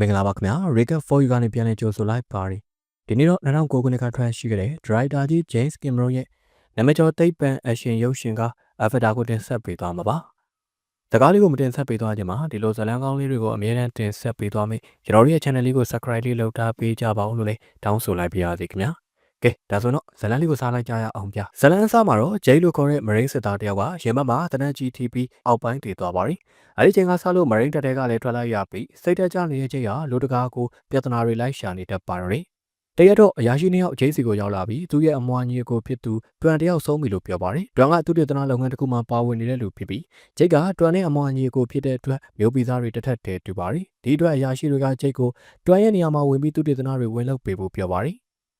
မင်္ဂလာပါခင်ဗျာ Riga for you ကနေပြန်လည်ကြိုဆိုလိုက်ပါတယ်ဒီနေ့တော့2009ခုနှစ်ကထွက်ရှိခဲ့တဲ့ Director ကြီး James Cameron ရဲ့နာမည်ကျော်သိပ္ပံ action ရုပ်ရှင်က Avatar ကိုတင်ဆက်ပေးသွားမှာပါတကားလေးကိုမတင်ဆက်ပေးသွားခြင်းမှာဒီလိုဇာတ်လမ်းကောင်းလေးတွေကိုအမြဲတမ်းတင်ဆက်ပေးသွားမယ်ကျွန်တော်တို့ရဲ့ channel လေးကို subscribe လေးလုပ်ထားပေးကြပါဦးလို့လည်းတောင်းဆိုလိုက်ပါရစေခင်ဗျာ ကဲဒါဆိုတော့ဇလန်လေးကိုစားလိုက်ကြရအောင်ဗျာဇလန်အစားမှာတော့ဂျိတ်လို့ခေါ်တဲ့မရင်းစစ်သားတယောက်ကရင်ဘတ်မှာတနက်ကြီးထိပြီးအောက်ပိုင်းတည်သွားပါရီအဲဒီချိန်ကဆလို့မရင်းတက်တဲ့ကလည်းထွက်လိုက်ရပြီးစိတ်တကြနေတဲ့ချိန်ဟာလူတကာကိုပြဿနာတွေလိုက်ရှာနေတတ်ပါရီတရက်တော့အရာရှိနှစ်ယောက်ဂျိတ်စီကိုရောက်လာပြီးသူရဲ့အမွှာညီကိုဖြစ်သူတွန်တယောက်ဆုံးပြီလို့ပြောပါတယ်တွန်ကသူတည်တနာလုပ်ငန်းတစ်ခုမှပါဝင်နေတဲ့လူဖြစ်ပြီးဂျိတ်ကတွန်နဲ့အမွှာညီကိုဖြစ်တဲ့အတွက်မျိုးပီသားတွေတစ်ထက်တည်းတူပါရီဒီအတွက်အရာရှိတွေကဂျိတ်ကိုတွန်ရဲ့နေရာမှာဝင်ပြီးသူတည်တနာတွေဝင်လုပ်ပေးဖို့ပြောပါရီ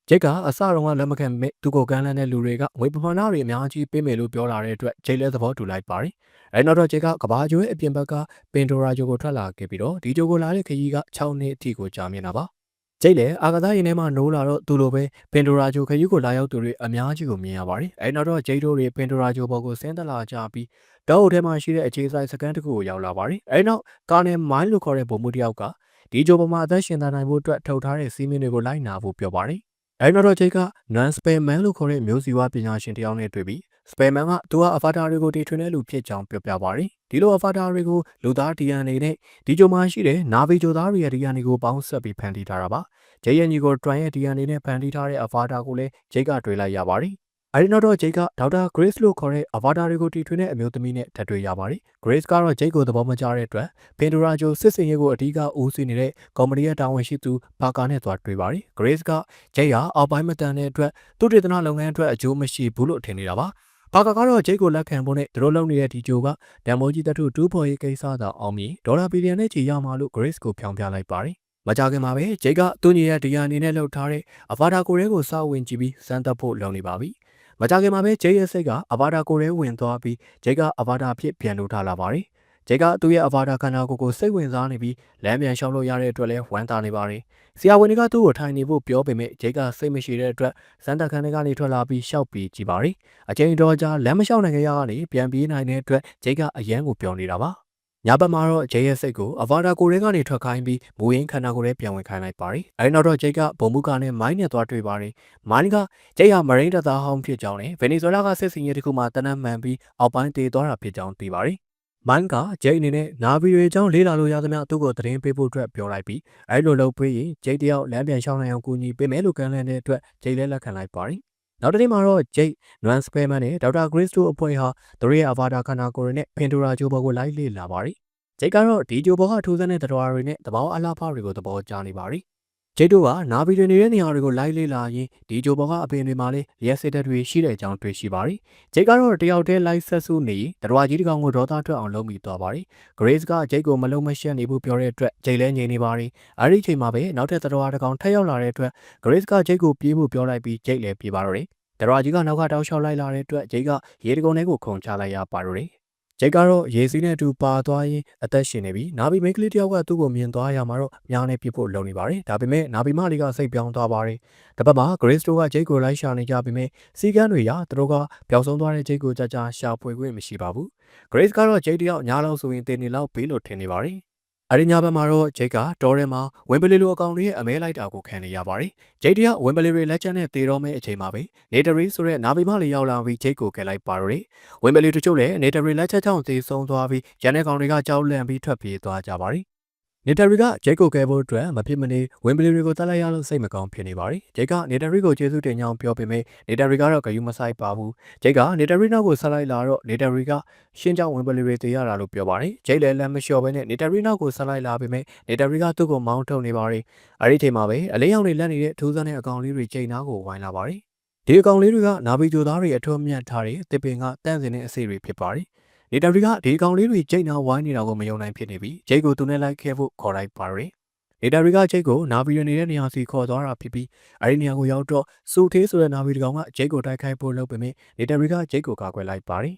ဂျိတ်ကအစတုန်းကလက်မခံမဲ့သူကိုကမ်းလှမ်းတဲ့လူတွေကငွေပမာဏတွေအများကြီးပေးမယ်လို့ပြောလာတဲ့အတွက်ဂျိတ်လည်းသဘောတူလိုက်ပါတယ်။အဲနောက်တော့ဂျိတ်ကကဘာဂျိုရဲ့အပြင်ဘက်ကပင်တိုရာဂျိုကိုထွက်လာခဲ့ပြီးတော့ဒီဂျိုကိုလာတဲ့ခရီးက6နှစ်အထိကိုကြာမြင့်တာပါ။ဂျိတ်လည်းအာကာသယာဉ်ထဲမှာနိုးလာတော့သူလိုပဲပင်တိုရာဂျိုခရီးကိုလာရောက်သူတွေအများကြီးကိုမြင်ရပါတယ်။အဲနောက်တော့ဂျိတ်တို့တွေပင်တိုရာဂျိုဘော်ကိုဆင်းသက်လာကြပြီးတောအုပ်ထဲမှာရှိတဲ့အခြေဆိုင်စကန်တစ်ခုကိုရောက်လာပါတယ်။အဲနောက်ကာနယ်မိုင်းလို့ခေါ်တဲ့ဗိုလ်မှူးတယောက်ကဒီဂျိုပေါ်မှာအသက်ရှင်သန်နိုင်ဖို့အတွက်ထုတ်ထားတဲ့စီးမင်းတွေကိုလိုက်နာဖို့ပြောပါတယ်။ အဲဒီနောက်တော့ဂျိတ်က non spellman လို့ခေါ်တဲ့မျိုးစီဝါပညာရှင်တယောက်နဲ့တွေ့ပြီး spellman ကသူက avatar တွေကိုတီထွင်တဲ့လူဖြစ်ကြောင်းပြောပြပါတယ်ဒီလို avatar တွေကိုလူသား DNA နဲ့ဒီကြိုမှာရှိတဲ့နာဗီကြိုသားတွေရဲ့ DNA ကိုပေါင်းစပ်ပြီးဖန်တီးထားတာပါဂျိတ်ရဲ့ညီကို Tran ရဲ့ DNA နဲ့ဖန်တီးထားတဲ့ avatar ကိုလည်းဂျိတ်ကတွေ့လိုက်ရပါတယ် အဲဒီနောက်တော့ဂျိတ်ကဒေါက်တာ Grace လို့ခေါ်တဲ့ avatar တွေကိုတီထွင်တဲ့အမျိုးသမီးနဲ့ထပ်တွေ့ရပါတယ်။ Grace ကတော့ဂျိတ်ကိုသဘောမကျတဲ့အတွက် Pandora ဂျိုစစ်စင်ရေးကိုအဓိကဦးစီးနေတဲ့ကော်မဒီရဲ့တာဝန်ရှိသူဘာကာနဲ့သွားတွေ့ပါတယ်။ Grace ကဂျိတ်ဟာအောက်ပိုင်းမတန်တဲ့အတွက်သူတေသနာလုပ်ငန်းအတွက်အကျိုးမရှိဘူးလို့ထင်နေတာပါ။ဘာကာကတော့ဂျိတ်ကိုလက်ခံဖို့နဲ့သူတို့လုပ်နေတဲ့ဒီဂျိုကဒမ်မိုကြီးတထုတူးဖော်ရေးကိစ္စသာအောင်မြင်ဒေါ်လာဘီလီယံနဲ့ချီရမှာလို့ Grace ကိုဖြောင်းပြလိုက်ပါတယ်။မကြခင်မှာပဲဂျိတ်ကသူ့ညီရဲ့ဒီယာအနေနဲ့လှုပ်ထားတဲ့အဗာတာကိုရဲကိုစဝင်ကြည့်ပြီးစမ်းသပ်ဖို့လုပ်နေပါပြီ။ မကြခင်မှာပဲဂျိတ်ရဲ့စိတ်ကအဗာတာကိုရဲဝင်သွားပြီးဂျိတ်ကအဗာတာဖြစ်ပြန်လို့ထားလာပါတယ်ဂျိတ်ကသူ့ရဲ့အဗာတာခန္ဓာကိုယ်ကိုစိတ်ဝင်စားနေပြီးလမ်းပြန်ရှောင်လို့ရတဲ့အတွက်လည်းဝမ်းသာနေပါတယ်ဆရာဝန်တွေကသူ့ကိုထိုင်နေဖို့ပြောပေမဲ့ဂျိတ်ကစိတ်မရှိတဲ့အတွက်စမ်းတက်ခန်းထဲကနေထွက်လာပြီးရှောက်ပြီးကြည့်ပါတယ်အချိန်တော်ကြာလမ်းမလျှောက်နိုင်ကြရကနေပြန်ပြေးနိုင်တဲ့အတွက်ဂျိတ်ကအရန်ကိုပြောနေတာပါ ညဘက်မှာတော့ဂျေရဲ့စိတ်ကိုအဗာတာကိုရဲကနေထွက်ခိုင်းပြီးမူရင်းခန္ဓာကိုယ်ထဲပြန်ဝင်ခိုင်းလိုက်ပါတယ်။အဲဒီနောက်တော့ဂျိတ်ကဘုံမူကနဲ့မိုင်းနဲ့သွားတွေ့ပါတယ်။မိုင်းကဂျိတ်ဟာမရိန်းတပ်သားဟောင်းဖြစ်ကြောင်းနဲ့ဗင်နီဇွဲလားကစစ်စင်ရေးတစ်ခုမှာတနက်မှန်ပြီးအောက်ပိုင်းတည်သွားတာဖြစ်ကြောင်းသိပါတယ်။မိုင်းကဂျိတ်အနေနဲ့နာဗီတွေအကြောင်းလေးလာလို့ရသမျှသူ့ကိုသတင်းပေးဖို့အတွက်ပြောလိုက်ပြီးအဲလိုလုပ်ပြီးရင်ဂျိတ်တယောက်လမ်းပြန်ရှောင်းနိုင်အောင်ကူညီပေးမယ်လို့ကမ်းလှမ်းတဲ့အတွက်ဂျိတ်လည်းလက်ခံလိုက်ပါတယ်။ နောက်တစ်နေ့မှာတော့ Jake, Nuan Sperman နဲ့ Dr. Grace တို့အဖွဲ့ဟာသူတို့ရဲ့ Avatar ခန္ဓာကိုယ်နဲ့ Pandora ဂျိုဘော်ကိုလိုက်လေ့လာပါတယ်ဂျိတ်ကတော့ဒီဂျိုဘောကထိုးစမ်းတဲ့တတော်တွေနဲ့တဘောအလားဖားတွေကိုသဘောကျနေပါပြီ။ ဂျိတ်တို့ကနာဗီတွေနေတဲ့နေရာတွေကိုလိုက်လေ့လာရင်ဒီဂျိုဘောကအပင်တွေမှာလည်းရက်စစ်တပ်တွေရှိတဲ့အကြောင်းတွေ့ရှိပါပြီ။ဂျိတ်ကတော့တယောက်တည်းလိုက်ဆက်စုနေတတော်ကြီးတကောင်ကိုဒေါသထွက်အောင်လုပ်မိသွားပါပြီ။ Grace ကဂျိတ်ကိုမလုံးမရှက်နေဘူးပြောတဲ့အတွက်ဂျိတ်လည်းငြိမ်နေပါပြီ။အဲဒီချိန်မှာပဲနောက်ထပ်တတော်တကောင်ထပ်ရောက်လာတဲ့အတွက် Grace ကဂျိတ်ကိုပြေးဖို့ပြောလိုက်ပြီးဂျိတ်လည်းပြေးပါတော့တယ်။တတော်ကြီးကနောက်ကတောက်လျှောက်လိုက်လာတဲ့အတွက်ဂျိတ်ကရေတကုံထဲကိုခုန်ချလိုက်ရပါတော့တယ်။ ဂျိတ်ကတော့ရေစီးနဲ့အတူပါသွားရင်းအသက်ရှင်နေပြီးနာဘီမိန်းကလေးတယောက်ကသူ့ကိုမြင်သွားရမှာတော့မြားနဲ့ပြစ်ဖို့လုံနေပါတယ်ဒါပေမဲ့နာဘီမလေးကစိတ်ပြောင်းသွားပါတယ်တပတ်မှာဂရေးစတိုကဂျိတ်ကိုလိုက်ရှာနေကြပေမဲ့စီကန်းတွေရသူတို့ကပျောက်ဆုံးသွားတဲ့ဂျိတ်ကိုကြကြရှာဖွေခွင့်မရှိပါဘူးဂရေးစ်ကတော့ဂျိတ်တယောက်ညားလောက်ဆိုရင်တင်နေလောက်ပေးလို့ထင်နေပါတယ် အရီညာဘက်မှာတော့ဂျိတ်ကတော်ရဲမှာဝင်ပလီလိုအကောင်တွေရဲ့အမဲလိုက်တာကိုခံနေရပါတယ်။ဂျိတ်တရဝင်ပလီတွေလက်ချက်နဲ့တေတော့မဲ့အချိန်မှာပဲနေတရီဆိုတဲ့နာဘီမလေးရောက်လာပြီးဂျိတ်ကိုကယ်လိုက်ပါတော့တယ်။ဝင်ပလီတို့ချုပ်လည်းနေတရီလက်ချက်ကြောင့်သေဆုံးသွားပြီးရန်တဲ့ကောင်တွေကကြောက်လန့်ပြီးထွက်ပြေးသွားကြပါတယ် နေတာရီကဂျိတ်ကိုကဲဖို့အတွက်မဖြစ်မနေဝင်ပလီတွေကိုတတ်လိုက်ရလို့စိတ်မကောင်းဖြစ်နေပါတယ်။ဂျိတ်ကနေတာရီကိုကျေးဇူးတင်ကြောင်းပြောပေမဲ့နေတာရီကတော့ဂယုမဆိုင်ပါဘူး။ဂျိတ်ကနေတာရီနောက်ကိုဆက်လိုက်လာတော့နေတာရီကရှင်းကြောင်းဝင်ပလီတွေတေးရတာလို့ပြောပါတယ်။ဂျိတ်လည်းလမ်းမလျှော်ဘဲနဲ့နေတာရီနောက်ကိုဆက်လိုက်လာပေမဲ့နေတာရီကသူ့ကိုမောင်းထုတ်နေပါတယ်။အဲဒီချိန်မှာပဲအလေးရောက်နေလက်နေတဲ့အထူးစားတဲ့အကောင်လေးတွေချိန်နာကိုဝိုင်းလာပါတယ်။ဒီအကောင်လေးတွေကနာဗီဂျိုသားတွေအထွတ်မြတ်ထားတဲ့တစ်ပင်ကတန့်စင်တဲ့အစီတွေဖြစ်ပါတယ်။ နေတရီကဒီကောင်လေးတွေကြိတ်နာဝိုင်းနေတာကိုမယုံနိုင်ဖြစ်နေပြီးဂျိတ်ကိုသူနဲ့လိုက်ခဲ့ဖို့ခေါ်လိုက်ပါရယ်နေတရီကဂျိတ်ကိုနာဗီရနေတဲ့နေရာစီခေါ်သွားတာဖြစ်ပြီးအဲဒီနေရာကိုရောက်တော့စူသေးဆိုတဲ့နာဗီတကောင်ကဂျိတ်ကိုတိုက်ခိုက်ဖို့လုပ်ပေမဲ့နေတရီကဂျိတ်ကိုကာကွယ်လိုက်ပါတယ်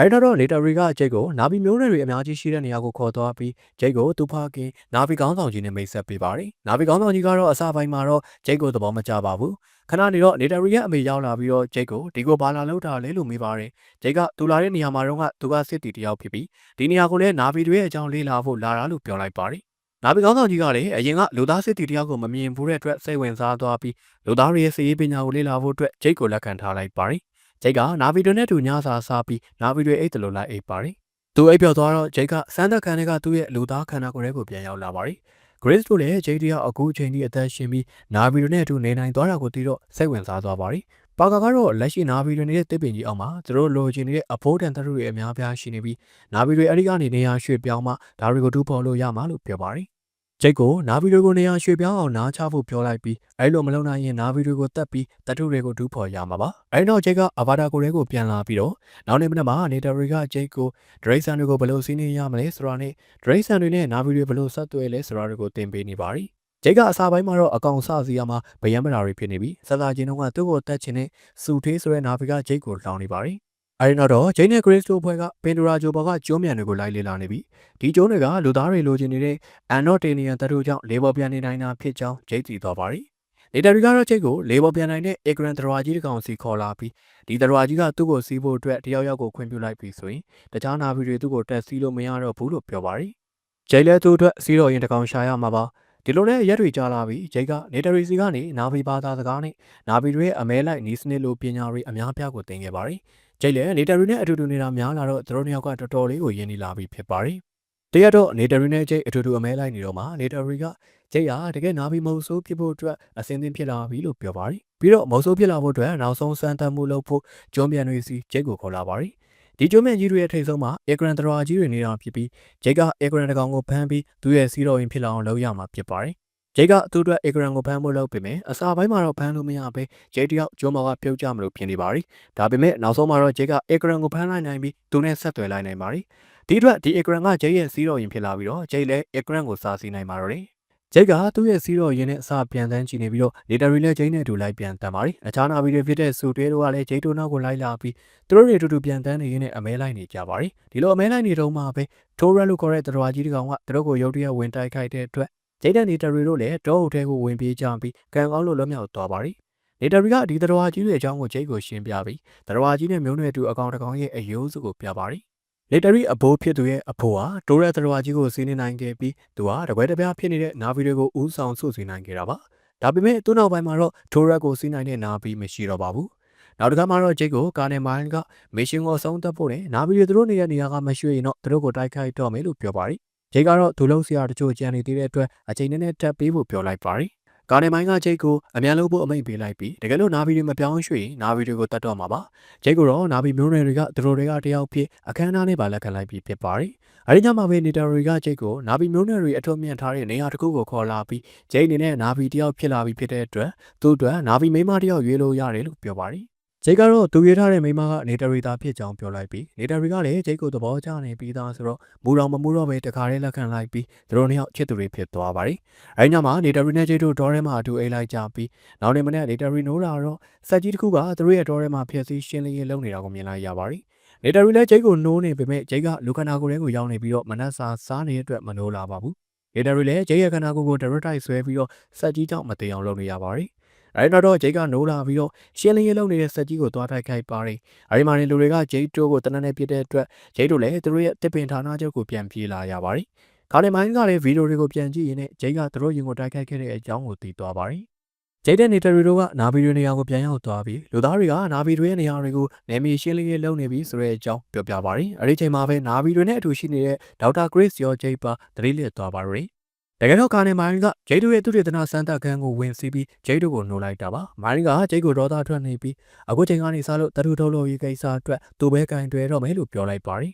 အဲဒီတော့နေတရီကဂျိတ်ကိုနာဗီမျိုးနွယ်တွေအများကြီးရှိတဲ့နေရာကိုခေါ်သွားပြီးဂျိတ်ကိုသူဖခင်နာဗီကောင်းဆောင်ကြီးနဲ့မိတ်ဆက်ပေးပါတယ်နာဗီကောင်းဆောင်ကြီးကတော့အစပိုင်းမှာတော့ဂျိတ်ကိုသဘောမကျပါဘူးခဏနေတော့နေတရီရဲ့အမေရောက်လာပြီးတော့ဂျိတ်ကိုဒီကိုဘာလာလောက်တာလဲလို့မေးပါတယ်ဂျိတ်ကသူလာတဲ့နေရာမှာတော့ကသူကစစ်တီတယောက်ဖြစ်ပြီးဒီနေရာကိုလည်းနာဗီတွေရဲ့အကြောင်းလေးလာဖို့လာတာလို့ပြောလိုက်ပါတယ်နာဗီကောင်းဆောင်ကြီးကလည်းအရင်ကလူသားစစ်တီတယောက်ကိုမမြင်ဘူးတဲ့အတွက်စိတ်ဝင်စားသွားပြီးလူသားတွေရဲ့စီးရေးပညာကိုလေ့လာဖို့အတွက်ဂျိတ်ကိုလက်ခံထားလိုက်ပါတယ်။ ဂျိတ်ကနာဗီတွေနဲ့တူညစာစားပြီးနာဗီတွေအိတ်တလို့လိုက်အိတ်ပါတယ်။သူအိတ်ပြော့သွားတော့ဂျိတ်ကစမ်းသက်ခံတဲ့ကသူ့ရဲ့လူသားခန္ဓာကိုယ်ထဲကိုပြန်ရောက်လာပါတယ်။ Grace တို့လည်းဂျိတ်တယောက်အခုချိန်ထိအသက်ရှင်ပြီးနာဗီတွေနဲ့အတူနေနိုင်သွားတာကိုသိတော့စိတ်ဝင်စားသွားပါတယ်။ပါကာကတော့လက်ရှိနာဗီတွေနေတဲ့တစ်ပင်ကြီးအောက်မှာသူတို့လိုချင်နေတဲ့အဖိုးတန်တရုတွေအများပြားရှိနေပြီးနာဗီတွေအဲ့ဒီကနေနေရာရွှေ့ပြောင်းမှဒါတွေကိုတူဖော်လို့ရမှာလို့ပြောပါတယ်။ ဂျိတ်ကိုနာဗီတွေကိုနေရာရွှေ့ပြောင်းအောင်နားချဖို့ပြောလိုက်ပြီးအဲ့လိုမလုပ်နိုင်ရင်နာဗီတွေကိုတတ်ပြီးတတုတွေကိုတူဖော်ရမှာပါ။အဲ့တော့ဂျိတ်ကအဗာတာကိုတွေကိုပြန်လာပြီးတော့နောက်နေ့မနက်မှာနေတာတွေကဂျိတ်ကိုဒရိတ်ဆန်တွေကိုဘယ်လိုစီးနေရမလဲဆိုတာနဲ့ဒရိတ်ဆန်တွေနဲ့နာဗီတွေဘယ်လိုဆက်သွဲလဲဆိုတာတွေကိုသင်ပေးနေပါတယ်။ဂျိတ်ကအစာပိုင်းမှာတော့အကောင်စစီရမှာဗယံမတာတွေဖြစ်နေပြီးစသာချင်းတော့ကသူ့ကိုတက်ချင်တဲ့စူထေးဆိုတဲ့နာဗီကဂျိတ်ကိုလောင်းနေပါတယ်။ အဲဒီနောက်တော့ဂျိတ်နဲ့ဂရစ်တို့ဖွဲ့ကပင်ဒူရာဂျိုဘော်ကကျိုးမြန်တွေကိုလိုက်လေ့လာနေပြီးဒီကျိုးတွေကလူသားတွေလိုချင်နေတဲ့အန်တော့တေနီယန်တတို့ကြောင့်လေဘော်ပြန်နေနိုင်တာဖြစ်ကြောင်းဂျိတ်တည်သွားပါတယ်။လေတာတွေကတော့ဂျိတ်ကိုလေဘော်ပြန်နိုင်တဲ့အေဂရန်တရဝါကြီးတစ်ကောင်စီခေါ်လာပြီးဒီတရဝါကြီးကသူ့ကိုစီးဖို့အတွက်တယောက်ယောက်ကိုခွင့်ပြုလိုက်ပြီးဆိုရင်တခြားနာဗီတွေသူ့ကိုတက်စီးလို့မရတော့ဘူးလို့ပြောပါတယ်။ဂျိတ်လည်းသူ့အတွက်စီးတော်ရင်တစ်ကောင်ရှာရမှာပါ။ဒီလိုနဲ့ရက်တွေကြာလာပြီးဂျိတ်ကနေတရီစီကနေနာဗီဘာသာစကားနဲ့နာဗီတွေရဲ့အမဲလိုက်နီးစနစ်လိုပညာတွေအများပြားကိုသင်ခဲ့ပါတ ယ်။ဂျိတ်လည်းနေတရီနဲ့အတူတူနေတာများလာတော့သူတို့နှစ်ယောက်ကတော်တော်လေးကိုယဉ်နေလာပြီးဖြစ်ပါတယ်။တရက်တော့နေတရီနဲ့ဂျိတ်အတူတူအမဲလိုက်နေတော့မှနေတရီကဂျိတ်ဟာတကယ်နာဗီမဟုတ်ဆိုးဖြစ်ဖို့အတွက်အစင်းသင်းဖြစ်လာပြီလို့ပြောပါတယ်။ပြီးတော့မဟုတ်ဆိုးဖြစ်လာဖို့အတွက်နောက်ဆုံးစမ်းသပ်မှုလုပ်ဖို့ကျွန်းပြန်တွေစီဂျိတ်ကိုခေါ်လာပါတယ်။ဒီကျွန်းမြန်ကြီးတွေရဲ့ထိပ်ဆုံးမှာအေဂရန်တရာကြီးတွေနေတာဖြစ်ပြီးဂျိတ်ကအေဂရန်တကောင်ကိုဖမ်းပြီးသူ့ရဲ့စီးတော်ရင်ဖြစ်လာအောင်လုပ်ရမှာဖြစ်ပါတယ်။ ဂျိတ်ကသူ့အတွက်အေဂရန်ကိုဖမ်းဖို့လုပ်ပေမဲ့အစာပိုင်းမှာတော့ဖမ်းလို့မရဘဲဂျိတ်တယောက်ကျွန်းမော်ကပြုတ်ကြမလို့ပြင်နေပါရီ။ဒါပေမဲ့နောက်ဆုံးမှာတော့ဂျိတ်ကအေဂရန်ကိုဖမ်းလိုက်နိုင်ပြီးသူနဲ့ဆက်သွယ်လိုက်နိုင်ပါရီ။ဒီအတွက်ဒီအေဂရန်ကဂျိတ်ရဲ့စီးတော်ရင်ဖြစ်လာပြီးတော့ဂျိတ်လည်းအေဂရန်ကိုစားစီနိုင်ပါတော့တယ်။ဂျိတ်ကသူ့ရဲ့စီးတော်ရင်နဲ့အစာပြန်တန်းကြည့်နေပြီးတော့လေတာရီလည်းဂျိတ်နဲ့အတူလိုက်ပြန်တန်းပါရီ။အခြားနာဗီတွေဖြစ်တဲ့စူတွဲတို့ကလည်းဂျိတ်တို့နောက်ကိုလိုက်လာပြီးသူတို့တွေအတူတူပြန်တန်းနေရင်းနဲ့အမဲလိုက်နေကြပါရီ။ဒီလိုအမဲလိုက်နေတော့မှပဲထိုးရက်လို့ခေါ်တဲ့တတော်ကြီးတကောင်ကသူတို့ကိုရုတ်တရက်ဝင်တိုက်ခိုက်တဲ့အတွက် ဂျိတ်တန်နေတရီတို့လည်းတောအုပ်ထဲကိုဝင်ပြေးကြပြီးကံကောင်းလို့လွတ်မြောက်သွားပါရီ။နေတရီကဒီတတော်ကြီးတွေအကြောင်းကိုဂျိတ်ကိုရှင်းပြပြီးတတော်ကြီးနဲ့မျိုးနွယ်တူအကောင်တကောင်ရဲ့အယိုးစုကိုပြပါရီ။လေတရီအဘိုးဖြစ်သူရဲ့အဖိုးဟာတိုးရက်တတော်ကြီးကိုစီးနေနိုင်ခဲ့ပြီးသူဟာတပွဲတပြားဖြစ်နေတဲ့နာဗီတွေကိုဦးဆောင်ဆုစီနိုင်ခဲ့တာပါ။ဒါပေမဲ့သူ့နောက်ပိုင်းမှာတော့တိုးရက်ကိုစီးနိုင်တဲ့နာဗီမရှိတော့ပါဘူး။နောက်တစ်ခါမှတော့ဂျိတ်ကိုကာနယ်မိုင်းကမစ်ရှင်ကိုအဆုံးသတ်ဖို့နဲ့နာဗီတွေသူတို့နေတဲ့နေရာကမရွှေ့ရင်တော့သူတို့ကိုတိုက်ခိုက်တော့မယ်လို့ပြောပါရီ။ ဂျိတ်ကတော့ဒူလုံးစရာတချို့ကြံနေသေးတဲ့အတွက်အချိန်နဲ့နဲ့တက်ပေးဖို့ပြောလိုက်ပါရီ။ကာနယ်မိုင်းကဂျိတ်ကိုအမြန်လို့ဖို့အမိန့်ပေးလိုက်ပြီးတကယ်လို့နာဗီတွေမပြောင်းရွှေ့ရင်နာဗီတွေကိုတတ်တော့မှာပါ။ဂျိတ်ကိုတော့နာဗီမျိုးနွယ်တွေကသူတို့တွေကတယောက်ဖြစ်အခမ်းအနားနဲ့ပါလက်ခံလိုက်ပြီးဖြစ်ပါရီ။အဲဒီညမှာပဲနေတာတွေကဂျိတ်ကိုနာဗီမျိုးနွယ်တွေအထွတ်မြတ်ထားတဲ့နေရာတစ်ခုကိုခေါ်လာပြီးဂျိတ်အနေနဲ့နာဗီတယောက်ဖြစ်လာပြီးဖြစ်တဲ့အတွက်သူ့အတွက်နာဗီမိန်းမတယောက်ရွေးလို့ရတယ်လို့ပြောပါရီ။ ဂျိတ်ကတော့သူရွေးထားတဲ့မိန်းမကနေတရီတာဖြစ်ကြောင်းပြောလိုက်ပြီးနေတရီကလည်းဂျိတ်ကိုသဘောကျနေပြီးသားဆိုတော့မူတော်မမူတော့ပဲတခါတည်းလက်ခံလိုက်ပြီးသူတို့နှစ်ယောက်ချစ်သူတွေဖြစ်သွားပါတယ်။အဲဒီညမှာနေတရီနဲ့ဂျိတ်တို့ဒေါ်ထဲမှာအတူအိတ်လိုက်ကြပြီးနောက်နေ့မနေ့နေတရီနိုးတာတော့ဆက်ကြီးတစ်ခုကသူတို့ရဲ့ဒေါ်ထဲမှာဖြစ်စီရှင်းလင်းရေးလုပ်နေတာကိုမြင်လိုက်ရပါတယ်။နေတရီလည်းဂျိတ်ကိုနိုးနေပေမဲ့ဂျိတ်ကလူခနာကိုယ်ထဲကိုရောက်နေပြီးတော့မနက်စာစားနေတဲ့အတွက်မနိုးလာပါဘူး။နေတရီလည်းဂျိတ်ရဲ့ခနာကိုယ်ကိုဒရက်တိုက်ဆွဲပြီးတော့ဆက်ကြီးကြောင့်မသိအောင်လုပ်နေရပါတယ်။ အဲဒီနောက်တော့ဂျိတ်ကနိုးလာပြီးတော့ရှင်းလင်းရေးလုပ်နေတဲ့စက်ကြီးကိုသွားတိုက်ခိုက်ပါတယ်။အဲဒီမှာနေလူတွေကဂျိတ်တိုးကိုတနက်နေ့ပြစ်တဲ့အတွက်ဂျိတ်တို့လည်းသူတို့ရဲ့တစ်ပင်ဌာနချုပ်ကိုပြန်ပြေးလာရပါတယ်။ကာလီမိုင်းကလည်းဗီဒီယိုတွေကိုပြန်ကြည့်ရင်းနဲ့ဂျိတ်ကသူတို့ရင်ကိုတိုက်ခိုက်ခဲ့တဲ့အကြောင်းကိုသိသွားပါတယ်။ဂျိတ်တဲ့နေတရီတို့ကနာဗီတွေနေရာကိုပြန်ရောက်သွားပြီးလူသားတွေကနာဗီတွေရဲ့နေရာတွေကိုနေမီရှင်းလင်းရေးလုပ်နေပြီဆိုတဲ့အကြောင်းပြောပြပါတယ်။အဲဒီချိန်မှာပဲနာဗီတွေနဲ့အတူရှိနေတဲ့ဒေါက်တာဂရစ်ရောဂျိတ်ပါသတိလစ်သွားပါတယ်။ တကယ်တော့ကာနေမိုင်းကဂျိတ်တို့ရဲ့သူတေသနာစမ်းသပ်ခန်းကိုဝင်စီးပြီးဂျိတ်တို့ကိုနှိုးလိုက်တာပါမိုင်းကဂျိတ်ကိုဒေါသထွက်နေပြီးအခုချိန်ကနေစလို့တတူထုတ်လို့ရေးကိစ္စအတွက်သူပဲကင်တွယ်တော့မယ်လို့ပြောလိုက်ပါတယ်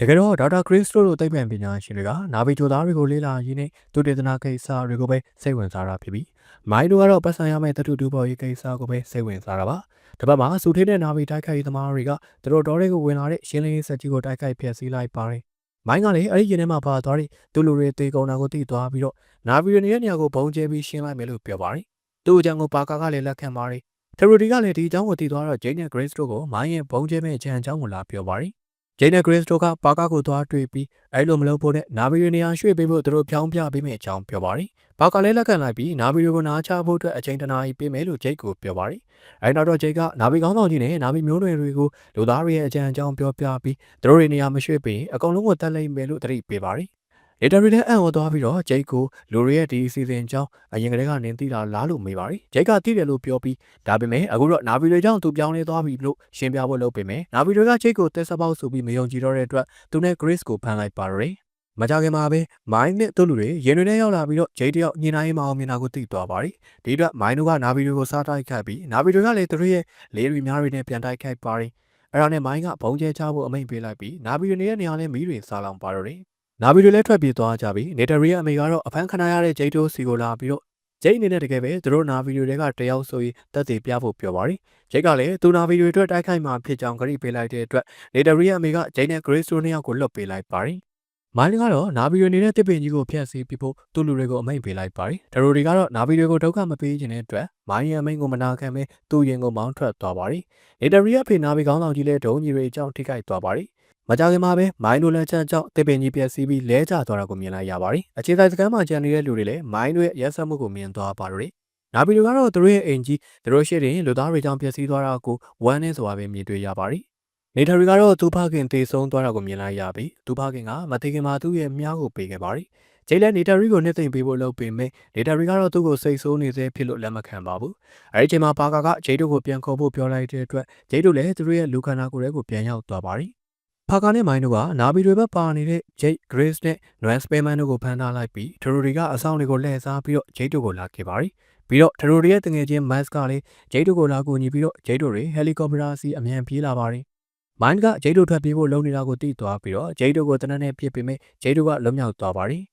တကယ်တော့ဒေါက်တာခရစ်စတိုတို့သိပ္ပံပညာရှင်တွေကနာဗီဂျိုသားတွေကိုလေ့လာရင်းနဲ့သူတေသနာကိစ္စတွေကိုပဲစိတ်ဝင်စားတာဖြစ်ပြီးမိုင်းတို့ကတော့ပတ်စံရမယ့်တတူတူပေါ်ရေးကိစ္စကိုပဲစိတ်ဝင်စားတာပါတပတ်မှာစူထေးတဲ့နာဗီတိုက်ခိုက်ရေးသမားတွေကသူတို့တော်တွေကိုဝင်လာတဲ့ရှင်းလင်းရေးဆက်ကြီးကိုတိုက်ခိုက်ဖျက်ဆီးလိုက်ပါတယ် မိုင်းကလည်းအဲ့ဒီရင်ထဲမှာပါသွားတဲ့သူလူတွေတေကုန်တာကိုသိသွားပြီးတော့နာဗီရနေတဲ့နေရာကိုဘုံကျဲပြီးရှင်းလိုက်မယ်လို့ပြောပါတယ်။သူ့အကြောင်းကိုပါကာကလည်းလက်ခံပါတယ်။ထရူဒီကလည်းဒီအကြောင်းကိုသိသွားတော့ဂျိန်းနဲ့ဂရေးစ်တို့ကိုမိုင်းရဲ့ဘုံကျဲမဲ့အကြံအကြောင်းကိုလာပြောပါတယ်။ ဂျိန်းနဲ့ဂရေးစ်တို့ကပါကာကိုသွားတွေ့ပြီးအဲ့လိုမလုပ်ဖို့နဲ့နာဗီရနေရာရွှေ့ပေးဖို့သူတို့ဖြောင်းပြပေးမယ့်အကြောင်းပြောပါတယ်။ပါကာလည်းလက်ခံလိုက်ပြီးနာဗီရကိုနားချဖို့အတွက်အချိန်တနာကြီးပေးမယ်လို့ဂျိတ်ကိုပြောပါတယ်။အဲဒီနောက်တော့ဂျိတ်ကနာဗီကောင်းဆောင်ကြီးနဲ့နာဗီမျိုးနွယ်တွေကိုလူသားတွေရဲ့အကြံအကြောင်းပြောပြပြီးသူတို့တွေနေရာမရွှေ့ပေးအကုန်လုံးကိုတက်လိုက်မယ်လို့တတိပေးပါတယ်။ ဒေတာရီလည်းအံ့ဩသွားပြီးတော့ဂျိတ်ကိုလူတွေရဲ့ဒီအစီအစဉ်ကြောင့်အရင်ကတည်းကနင်းသိတာလားလို့မေးပါတယ်ဂျိတ်ကသိတယ်လို့ပြောပြီးဒါပေမဲ့အခုတော့နာဗီတွေကြောင့်သူပြောင်းလဲသွားပြီလို့ရှင်းပြဖို့လုပ်ပေမဲ့နာဗီတွေကဂျိတ်ကိုတက်စပေါက်ဆိုပြီးမယုံကြည်တော့တဲ့အတွက်သူနဲ့ Grace ကိုဖမ်းလိုက်ပါတော့တယ်မကြခင်မှာပဲမိုင်းနဲ့သူ့လူတွေရင်တွေနဲ့ရောက်လာပြီးတော့ဂျိတ်တယောက်ညင်နိုင်မအောင်မြင်တာကိုသိသွားပါတယ်ဒီအတွက်မိုင်းတို့ကနာဗီတွေကိုစားတိုက်ခိုက်ပြီးနာဗီတွေကလည်းသူတို့ရဲ့လေးတွေများတွေနဲ့ပြန်တိုက်ခိုက်ပါတယ်အဲ့ဒါနဲ့မိုင်းကဘုံကျဲချဖို့အမိန့်ပေးလိုက်ပြီးနာဗီတွေနေတဲ့နေရာလဲမီးတွေစားလောင်ပါတော့တယ် နာဗီတွေလည်းထွက်ပြေးသွားကြပြီးနေတရီရဲ့အမေကတော့အဖမ်းခံရတဲ့ဂျိတ်တို့စီကိုလာပြီးတော့ဂျိတ်အနေနဲ့တကယ်ပဲသူတို့နာဗီတွေကတယောက်ဆိုရင်တက်သေးပြဖို့ပြောပါတယ်ဂျိတ်ကလည်းသူနာဗီတွေအတွက်တိုက်ခိုက်မှာဖြစ်ကြောင်းကြိပေးလိုက်တဲ့အတွက်နေတရီရဲ့အမေကဂျိတ်နဲ့ဂရေးစ်တို့နှစ်ယောက်ကိုလွတ်ပေးလိုက်ပါတယ်မိုင်းကတော့နာဗီတွေနေတဲ့တစ်ပင်ကြီးကိုဖျက်ဆီးပြဖို့သူ့လူတွေကိုအမိန့်ပေးလိုက်ပါတယ်။တရိုတွေကတော့နာဗီတွေကိုဒုက္ခမပေးခြင်းတဲ့အတွက်မိုင်းရဲ့အမိန့်ကိုမနာခံဘဲသူ့ရင်ကိုမောင်းထွက်သွားပါတယ်။နေတရီရဲ့ဖေနာဗီကောင်းဆောင်ကြီးလည်းဒုံကြီးတွေအကြောင်းထိခိုက်သွားပါတယ်။ မကြခင်မှာပဲမိုင်းတို့လက်ချက်ကြောင့်တစ်ပင်ကြီးပျက်စီးပြီးလဲကျသွားတာကိုမြင်လိုက်ရပါတယ်။အခြေစိုက်စခန်းမှာကြံနေတဲ့လူတွေလည်းမိုင်းတို့ရဲ့ရက်စက်မှုကိုမြင်သွားပါတော့တယ်။နာဗီတွေကတော့သူတို့ရဲ့အိမ်ကြီးသူတို့ရှိတဲ့လူသားတွေကြောင့်ပျက်စီးသွားတာကိုဝမ်းနဲ့ဆိုတာပဲမြင်တွေ့ရပါတယ်။နေထရီကတော့သူဖခင်တေဆုံးသွားတာကိုမြင်လိုက်ရပြီးသူဖခင်ကမသိခင်မှာသူ့ရဲ့မြားကိုပေးခဲ့ပါတယ်။ဂျိတ်လည်းနေထရီကိုနှစ်သိမ့်ပေးဖို့လုပ်ပေမဲ့နေထရီကတော့သူ့ကိုစိတ်ဆိုးနေစေဖြစ်လို့လက်မခံပါဘူး။အဲဒီချိန်မှာပါကာကဂျိတ်တို့ကိုပြန်ခေါ်ဖို့ပြောလိုက်တဲ့အတွက်ဂျိတ်တို့လည်းသူတို့ရဲ့လူခန္ဓာကိုယ်တွေကိုပြန်ရောက်သွားပါတယ်။ ဖာကာနဲ့မိုင်းတို့ကနာဘီတွေဘက်ပါနေတဲ့ဂျိတ်ဂရေးစ်နဲ့နွမ်စပေမန်တို့ကိုဖမ်းထားလိုက်ပြီးထရိုရီကအဆောင်တွေကိုလှည့်စားပြီးတော့ဂျိတ်တို့ကိုလာခဲ့ပါတယ်။ပြီးတော့ထရိုရီရဲ့တငယ်ချင်းမတ်ကလည်းဂျိတ်တို့ကိုလာကူညီပြီးတော့ဂျိတ်တို့တွေဟယ်လီကော်ပတာစီအမြန်ပြေးလာပါတယ်။မိုင်းကဂျိတ်တို့ထွက်ပြေးဖို့လုပ်နေတာကိုသိသွားပြီးတော့ဂျိတ်တို့ကိုတနက်နဲ့ပြစ်ပေမဲ့ဂျိတ်တို့ကလွတ်မြောက်သွားပါတယ်။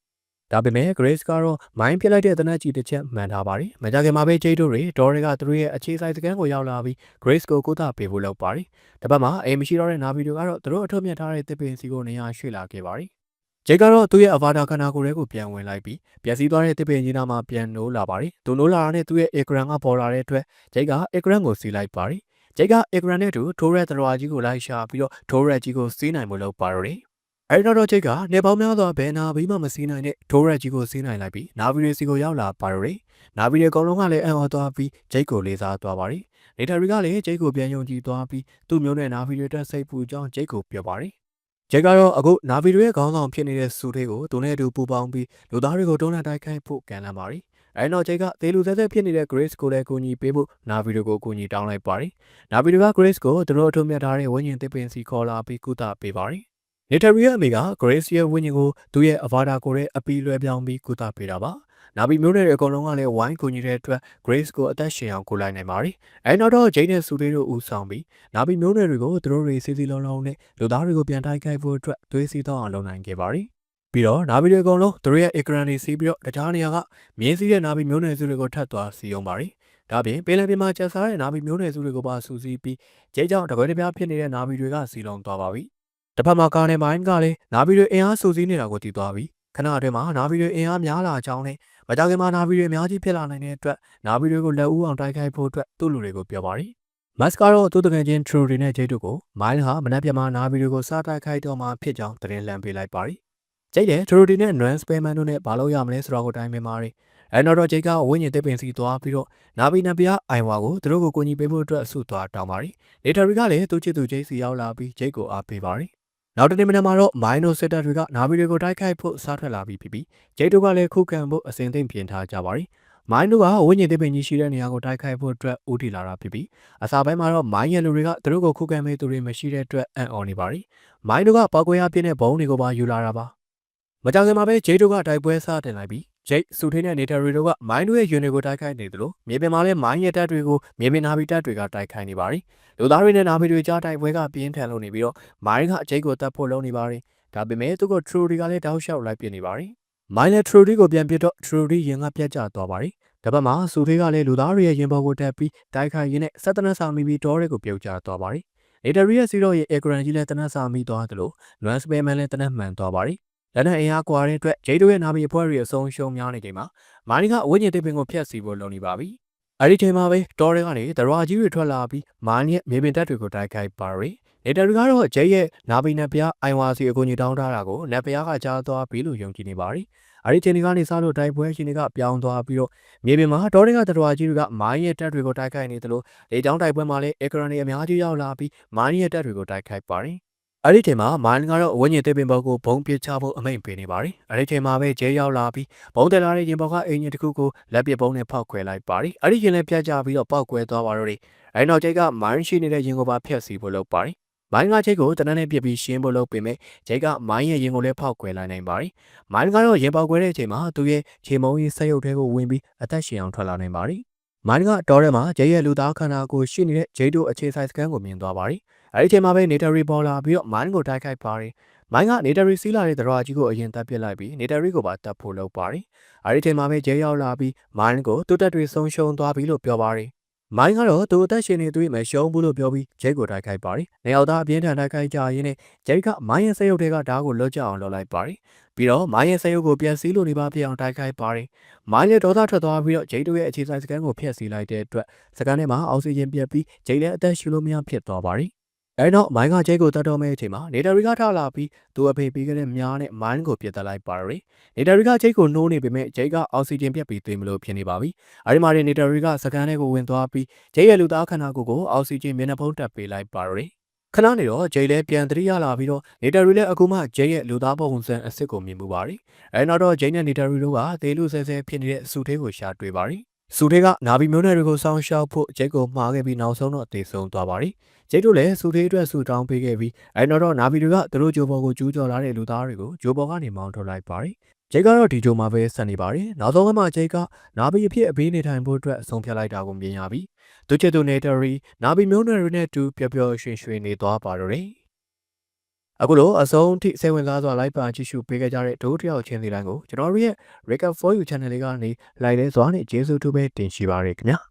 ဒါပေမဲ့ Grace ကတော့မိုင်းပြစ်လိုက်တဲ့တနက်ကြီးတစ်ချက်မှန်ထားပါတယ်။မကြခင်မှာပဲဂျိတ်တို့တွေဒေါ်တွေကသူတို့ရဲ့အခြေဆိုင်စကန်ကိုရောက်လာပြီး Grace ကိုကိုးတာပေးဖို့လုပ်ပါတယ်။တပတ်မှာအိမ်မရှိတော့တဲ့နာဗီတို့ကတော့သူတို့အထုပ်မြတ်ထားတဲ့တစ်ပင်စီကိုနေရာရွှေ့လာခဲ့ပါတယ်။ဂျိတ်ကတော့သူ့ရဲ့အဗာတာခန္ဓာကိုယ်ထဲကိုပြန်ဝင်လိုက်ပြီးပျက်စီးသွားတဲ့တစ်ပင်ကြီးနာမှာပြန်နိုးလာပါတယ်။သူနိုးလာတာနဲ့သူ့ရဲ့ Ekran ကပေါ်လာတဲ့အတွက်ဂျိတ်က Ekran ကိုစီးလိုက်ပါတယ်။ဂျိတ်က Ekran နဲ့တူထိုးရက်တရွာကြီးကိုလိုက်ရှာပြီးတော့ထိုးရက်ကြီးကိုစီးနိုင်မှုလုပ်ပါတော့တယ်။ အဲဒီတော့ဂျိတ်ကနေပေါင်းများစွာဘယ်နာဘီမှမစီးနိုင်တဲ့ထိုးရက်ကြီးကိုစီးနိုင်လိုက်ပြီးနာဗီရီစီကိုရောက်လာပါတော့တယ်။နာဗီရီအကောင်လုံးကလည်းအံ့ဩသွားပြီးဂျိတ်ကိုလေးစားသွားပါတယ်။နေတာရီကလည်းဂျိတ်ကိုပြန်ယုံကြည်သွားပြီးသူ့မျိုးနဲ့နာဗီရီတက်စိတ်ပူကြောင်းဂျိတ်ကိုပြောပါတယ်။ဂျိတ်ကတော့အခုနာဗီရီရဲ့ခေါင်းဆောင်ဖြစ်နေတဲ့စူသေးကိုသူနဲ့အတူပူပေါင်းပြီးလူသားတွေကိုတွန်းလှန်တိုက်ခိုက်ဖို့ကန်လန့်ပါတယ်။အဲဒီနောက်ဂျိတ်ကသေလူသက်သက်ဖြစ်နေတဲ့ Grace ကိုလည်းကူညီပေးဖို့နာဗီရီကိုကူညီတောင်းလိုက်ပါတယ်။နာဗီရီက Grace ကိုသူတို့အထုံးမြတ်ထားတဲ့ဝိညာဉ်သစ်ပင်စီခေါ်လာပြီးကုသပေးပါတယ်။ Natalie ရဲ့အမေက Grace ရဲ့ဝိညာဉ်ကိုသူ့ရဲ့ avatar ကိုလည်းအပီလွှဲပြောင်းပြီးကုသပေးတာပါ။နာဗီမျိုးတွေအကုန်လုံးကလည်းဝိုင်းကူညီတဲ့အတွက် Grace ကိုအသက်ရှင်အောင်ကူလိုက်နိုင်ပါတယ်။အဲနောက်တော့ Jane နဲ့ Sue တို့ဦးဆောင်ပြီးနာဗီမျိုးတွေကိုသူတို့တွေစီစီလုံးလုံးနဲ့လူသားတွေကိုပြန်တိုက်ခိုက်ဖို့အတွက်သွေးစီတော့အောင်လုပ်နိုင်ခဲ့ပါတယ်။ပြီးတော့နာဗီတွေအကုန်လုံးသူတို့ရဲ့ ecran တွေစီးပြီးတော့တခြားနေရာကမြင်းစည်းတဲ့နာဗီမျိုးနွယ်စုတွေကိုထပ်သွားစီအောင်ပါတယ်။ဒါပြင်ပင်လယ်ပြင်မှာကျက်စားတဲ့နာဗီမျိုးနွယ်စုတွေကိုပါစူးစီးပြီးကျဲကြောင်တကွဲတပြားဖြစ်နေတဲ့နာဗီတွေကစီလုံးသွားပါပြီ။ တစ်ဖက်မှာကာနယ်မိုင်းကလည်းနာဗီတွေအင်အားစူးစီးနေတာကိုတည်သွားပြီးခဏအတွင်းမှာနာဗီတွေအင်အားများလာကြောင်းနဲ့မကြခင်မှာနာဗီတွေအများကြီးဖြစ်လာနိုင်တဲ့အတွက်နာဗီတွေကိုလက်ဦးအောင်တိုက်ခိုက်ဖို့အတွက်သူ့လူတွေကိုပြောပါတယ်။မတ်ကတော့သူ့တကယ်ချင်းထရူရီနဲ့ဂျိတ်တို့ကိုမိုင်းဟာမနက်ပြမှာနာဗီတွေကိုစားတိုက်ခိုက်တော့မှဖြစ်ကြောင်းသတင်းလှမ်းပေးလိုက်ပါတယ်။ဂျိတ်လည်းထရူရီနဲ့နွမ်စပယ်မန်တို့နဲ့ဘာလို့ရမလဲဆိုတော့ကိုတိုင်းမြင်ပါတယ်။အဲနောက်တော့ဂျိတ်ကဝင်းညင်တစ်ပင်စီသွားပြီးတော့နာဗီနပြအိုင်ဝါကိုသူတို့ကိုကူညီပေးဖို့အတွက်ဆုသွားတောင်းပါတယ်။နေထရီကလည်းသူ့ချစ်သူဂျိတ်စီရောက်လာပြီးဂျိတ်ကိုအားပေးပါတယ်။ နောက်တနေ့မနက်မှာတော့မိုင်းနိုစစ်တပ်တွေကနာဗီတွေကိုတိုက်ခိုက်ဖို့စားထွက်လာပြီးဖြစ်ပြီးဂျိတ်တို့ကလည်းခုခံဖို့အစဉ်သင့်ပြင်ထားကြပါတယ်။မိုင်းတို့ကဝိညာဉ်သစ်ပင်ကြီးရှိတဲ့နေရာကိုတိုက်ခိုက်ဖို့အတွက်ဦးတည်လာတာဖြစ်ပြီးအစာပိုင်းမှာတော့မိုင်းရလူတွေကသူတို့ကိုခုခံမဲ့သူတွေမရှိတဲ့အတွက်အံ့ဩနေပါတယ်။မိုင်းတို့ကပောက်ကွဲရပြင်းတဲ့ဘုံတွေကိုပါယူလာတာပါ။မကြောင်ခင်မှာပဲဂျိတ်တို့ကတိုက်ပွဲစတင်လိုက်ပြီး ဂျိတ်စူထင်းနဲ့နေတရီတို့ကမိုင်းတို့ရဲ့ယူနီကိုတိုက်ခိုက်နေသလိုမြေပြင်မှာလည်းမိုင်းရဲ့တပ်တွေကိုမြေပြင်နာဗီတပ်တွေကတိုက်ခိုက်နေပါတယ်။လူသားတွေနဲ့နာဗီတွေကြားတိုက်ပွဲကပြင်းထန်လို့နေပြီးတော့မိုင်းကအဂျိတ်ကိုတတ်ဖို့လုပ်နေပါတယ်။ဒါပေမဲ့သူကထရူဒီကလည်းတောက်လျှောက်လိုက်ပြနေပါတယ်။မိုင်းနဲ့ထရူဒီကိုပြန်ပြတော့ထရူဒီရင်ကပြတ်ကျသွားပါတယ်။ဒါပေမဲ့စူထေးကလည်းလူသားတွေရဲ့ရင်ပေါ်ကိုတက်ပြီးတိုက်ခိုက်ရင်းနဲ့စက်တနက်စာမိပြီးတောတွေကိုပြုတ်ကျသွားပါတယ်။နေတရီရဲ့စီတော့ရဲ့အက်ဂရန်ကြီးလည်းတနက်စာမိသွားသလိုနွမ်စပယ်မန်လည်းတနက်မှန်သွားပါတယ်။ လက်နက်အင်အားကွာတဲ့အတွက်ဂျိတ်တို့ရဲ့နာမည်အဖွဲ့တွေအဆုံးရှုံးများနေချိန်မှာမိုင်းကအဝိညာဉ်တစ်ပင်ကိုဖျက်ဆီးဖို့လုပ်နေပါပြီ။အဲဒီချိန်မှာပဲတော်ရဲကနေတရွာကြီးတွေထွက်လာပြီးမိုင်းရဲ့မြေပြင်တပ်တွေကိုတိုက်ခိုက်ပါရီ။နေတရီကတော့ဂျိတ်ရဲ့နာဘီနက်ပြားအိုင်ဝါစီအကူအညီတောင်းထားတာကိုနက်ပြားကကြားသွားပြီးလို့ယုံကြည်နေပါရီ။အဲဒီချိန်ကနေစလို့တိုက်ပွဲရှင်တွေကပြောင်းသွားပြီးတော့မြေပြင်မှာတော်ရဲကတရွာကြီးတွေကမိုင်းရဲ့တပ်တွေကိုတိုက်ခိုက်နေသလိုလေကြောင်းတိုက်ပွဲမှာလည်းအက်ဂရန်တွေအများကြီးရောက်လာပြီးမိုင်းရဲ့တပ်တွေကိုတိုက်ခိုက်ပါရီ။ အဲ့ဒီချိန်မှာမိုင်းကတော့ဝင်းညင်တစ်ပင်ပေါ်ကိုဘုံပစ်ချဖို့အမိန့်ပေးနေပါတယ်။အဲ့ဒီချိန်မှာပဲဂျဲရောက်လာပြီးဘုံတက်လာတဲ့ရင်ပေါ်ကအင်ဂျင်တစ်ခုကိုလက်ပစ်ဘုံနဲ့ဖောက်ခွဲလိုက်ပါတယ်။အဲ့ဒီရင်လည်းပြတ်ကျပြီးတော့ပောက်ကွဲသွားပါတော့တယ်။အဲ့နောက်ဂျဲကမိုင်းရှိနေတဲ့ရင်ကိုပါဖျက်ဆီးဖို့လုပ်ပါတယ်။မိုင်းကဂျဲကိုတနက်နဲ့ပြစ်ပြီးရှင်းဖို့လုပ်ပေမဲ့ဂျဲကမိုင်းရဲ့ရင်ကိုလည်းဖောက်ခွဲလိုက်နိုင်ပါတယ်။မိုင်းကတော့ရင်ပေါက်ခွဲတဲ့အချိန်မှာသူ့ရဲ့ခြေမုံကြီးဆက်ရုပ်ထဲကိုဝင်ပြီးအသက်ရှင်အောင်ထွက်လာနိုင်ပါတယ်။မိုင်းကတော်ထဲမှာဂျဲရဲ့လူသားခန္ဓာကိုရှိနေတဲ့ဂျဲတို့အခြေဆိုင်စကန်ကိုမြင်သွားပါတယ်။ အဲဒီချိန်မှာပဲနေတရီပေါ်လာပြီးတော့မိုင်းကိုတိုက်ခိုက်ပါတယ်။မိုင်းကနေတရီစီးလာတဲ့သရဝကြီးကိုအရင်တပ်ပစ်လိုက်ပြီးနေတရီကိုပါတပ်ဖို့လုပ်ပါတယ်။အဲဒီချိန်မှာပဲဂျဲရောက်လာပြီးမိုင်းကိုတူတက်တွေဆုံးရှုံးသွားပြီလို့ပြောပါတယ်။မိုင်းကတော့သူအသက်ရှင်နေသူ့ရဲ့မရှုံးဘူးလို့ပြောပြီးဂျဲကိုတိုက်ခိုက်ပါတယ်။နေအောင်သားအပြင်းထန်တိုက်ခိုက်ကြရင်းနဲ့ဂျဲကမိုင်းရဲ့ဆက်ရုပ်တွေကဓာတ်ကိုလွတ်ကျအောင်လုပ်လိုက်ပါတယ်။ပြီးတော့မိုင်းရဲ့ဆက်ရုပ်ကိုပြန်စည်းလို့နေပါပြအောင်တိုက်ခိုက်ပါတယ်။မိုင်းရဲ့ဒေါသထွက်သွားပြီးတော့ဂျိတ်တို့ရဲ့အခြေဆိုင်စကန်ကိုဖျက်ဆီးလိုက်တဲ့အတွက်စကန်ထဲမှာအောက်ဆီဂျင်ပြတ်ပြီးဂျိတ်လည်းအသက်ရှူလို့မရဖြစ်သွားပါတယ်။ အဲဒီနောက်မိုင်းကဂျိတ်ကိုတတ်တော်မဲ့အချိန်မှာနေတရီကထလာပြီးသူအဖေပေးခဲ့တဲ့မြားနဲ့မိုင်းကိုပြစ်တက်လိုက်ပါတယ်။နေတရီကဂျိတ်ကိုနှိုးနေပေမဲ့ဂျိတ်ကအောက်ဆီဂျင်ပြတ်ပြီးသွေးမလို့ဖြစ်နေပါပြီ။အဲဒီမှာနေတရီကစကန်ထဲကိုဝင်သွားပြီးဂျိတ်ရဲ့လူသားခန္ဓာကိုယ်ကိုအောက်ဆီဂျင်မျက်နှာဖုံးတက်ပေးလိုက်ပါတယ်။ခဏနေတော့ဂျိတ်လည်းပြန်သတိရလာပြီးတော့နေတရီလည်းအခုမှဂျိတ်ရဲ့လူသားပုံစံအစ်စ်ကိုမြင်မှုပါတယ်။အဲနောက်တော့ဂျိတ်နဲ့နေတရီတို့ကသေလူဆဲဆဲဖြစ်နေတဲ့စုသေးကိုရှာတွေ့ပါတ ယ်။စုသေးကနာဘီမျိုးနယ်တွေကိုစောင်းရှောက်ဖို့ဂျိတ်ကိုမှားခဲ့ပြီးနောက်ဆုံးတော့အသေးဆုံးသွားပါတယ်။ဂျိတ်တို့လည်းစုသေးအတွက်ဆူတောင်းပေးခဲ့ပြီးအဲနောက်တော့နာဘီတွေကသူတို့ဂျိုဘော်ကိုကျူးကျော်လာတဲ့လူသားတွေကိုဂျိုဘော်ကနေမောင်းထုတ်လိုက်ပါတယ်။ဂျိတ်ကတော့ဒီဂျိုမှာပဲဆက်နေပါတယ်။နောက်ဆုံးကမှဂျိတ်ကနာဘီအဖြစ်အပေးနေထိုင်ဖို့အတွက်အဆုံးဖြတ်လိုက်တာကိုမြင်ရပြီးသူချစ်သူနေတရီနာဘီမျိုးနယ်တွေနဲ့တူပျော်ပျော်ရွှင်ရွှင်နေသွားပါတော့တယ်။ အခုလိုအဆုံးထိစိတ်ဝင်စားစွာလိုက်ပါကြည့်ရှုပေးခဲ့ကြတဲ့ဒိုးတယောက်ချင်းစီတိုင်းကိုကျွန်တော်တို့ရဲ့ Recap for You Channel လေးကနေ like လဲစွာနဲ့ကျေးဇူးတူပဲတင်ရှိပါရခင်ဗျာ။